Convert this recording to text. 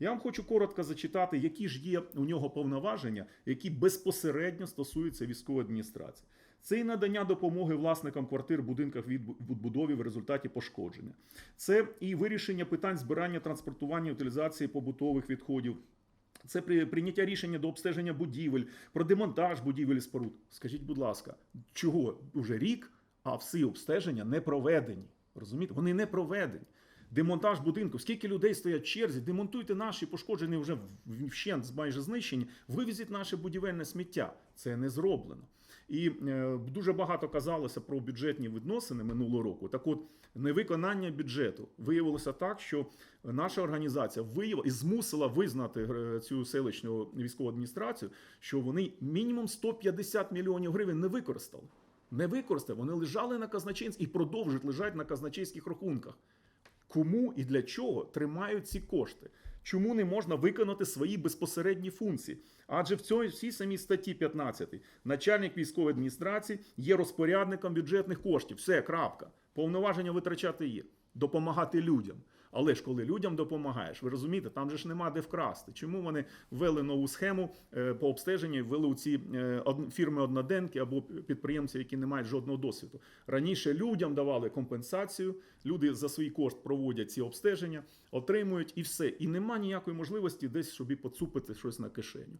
Я вам хочу коротко зачитати, які ж є у нього повноваження, які безпосередньо стосуються військової адміністрації. Це і надання допомоги власникам квартир будинках відбудові в результаті пошкодження. Це і вирішення питань збирання, транспортування, утилізації побутових відходів. Це прийняття рішення до обстеження будівель, про демонтаж будівель і споруд. Скажіть, будь ласка, чого уже рік, а всі обстеження не проведені? Розумієте? Вони не проведені. Демонтаж будинку. Скільки людей стоять в черзі? Демонтуйте наші пошкоджені вже вщент майже знищені. Вивезіть наше будівельне сміття. Це не зроблено. І е, дуже багато казалося про бюджетні відносини минулого року. Так от, невиконання бюджету виявилося так, що наша організація виявила і змусила визнати е, цю селищну військову адміністрацію, що вони мінімум 150 мільйонів гривень не використали. Не використали, вони лежали на казначейських і продовжують лежати на казначейських рахунках. Кому і для чого тримають ці кошти? Чому не можна виконати свої безпосередні функції? Адже в цій всій самій статті 15 начальник військової адміністрації є розпорядником бюджетних коштів. Все, крапка. Повноваження витрачати є, допомагати людям. Але ж коли людям допомагаєш, ви розумієте, там же ж нема де вкрасти. Чому вони ввели нову схему е, по обстеженню, ввели у ці е, фірми одноденки або підприємці, які не мають жодного досвіду? Раніше людям давали компенсацію, люди за свій кошт проводять ці обстеження, отримують і все. І нема ніякої можливості десь собі поцупити щось на кишеню.